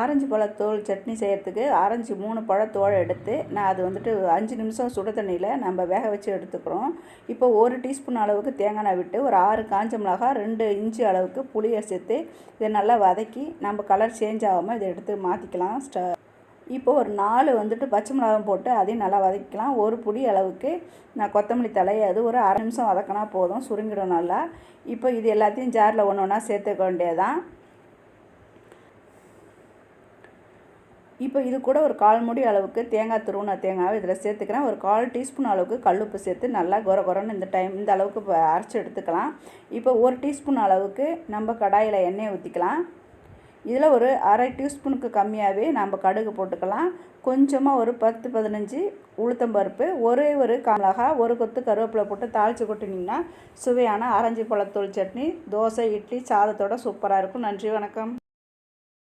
Orange பழத்தோல் chutney செய்கிறதுக்கு orange மூணு பழத்தோலை எடுத்து நான் அது வந்துட்டு அஞ்சு நிமிஷம் சுட தண்ணியில் நம்ம வேக வச்சு எடுத்துக்கிறோம். இப்போ ஒரு டீஸ்பூன் அளவுக்கு தேங்காய் விட்டு ஒரு ஆறு காஞ்ச மிளகா ரெண்டு இன்ச்சு அளவுக்கு புளியை சேர்த்து இதை நல்லா வதக்கி நம்ம கலர் சேஞ்ச் ஆகாமல் இதை எடுத்து மாற்றிக்கலாம் ஸ்ட இப்போ ஒரு நாலு வந்துட்டு பச்சை மிளகாய் போட்டு அதையும் நல்லா வதக்கிக்கலாம். ஒரு புடி அளவுக்கு நான் கொத்தமல்லி தலை அது ஒரு அரை நிமிஷம் வதக்கினா போதும் சுருங்கிடும் நல்லா. இப்போ இது எல்லாத்தையும் ஜாரில் ஒன்று ஒன்றா சேர்த்துக்க வேண்டியதான் இப்போ இது கூட ஒரு கால் முடி அளவுக்கு தேங்காய் துருவின தேங்காவை இதில் சேர்த்துக்கிறேன். ஒரு கால் டீஸ்பூன் அளவுக்கு கல்லுப்பு சேர்த்து நல்லா குற குறன்னு இந்த டைம் இந்த அளவுக்கு இப்போ அரைச்சி எடுத்துக்கலாம். இப்போ ஒரு டீஸ்பூன் அளவுக்கு நம்ம கடாயில் எண்ணெயை ஊற்றிக்கலாம் இதில் ஒரு அரை டீஸ்பூனுக்கு கம்மியாகவே நம்ம கடுகு போட்டுக்கலாம். கொஞ்சமாக ஒரு பத்து பதினஞ்சு உளுத்தம்பருப்பு ஒரே ஒரு காமிளகா ஒரு கொத்து கருவேப்பிலை போட்டு தாளித்து கொட்டினீங்கன்னா சுவையான ஆரஞ்சு பழத்தூள் சட்னி தோசை இட்லி சாதத்தோட சூப்பராக இருக்கும். நன்றி வணக்கம்.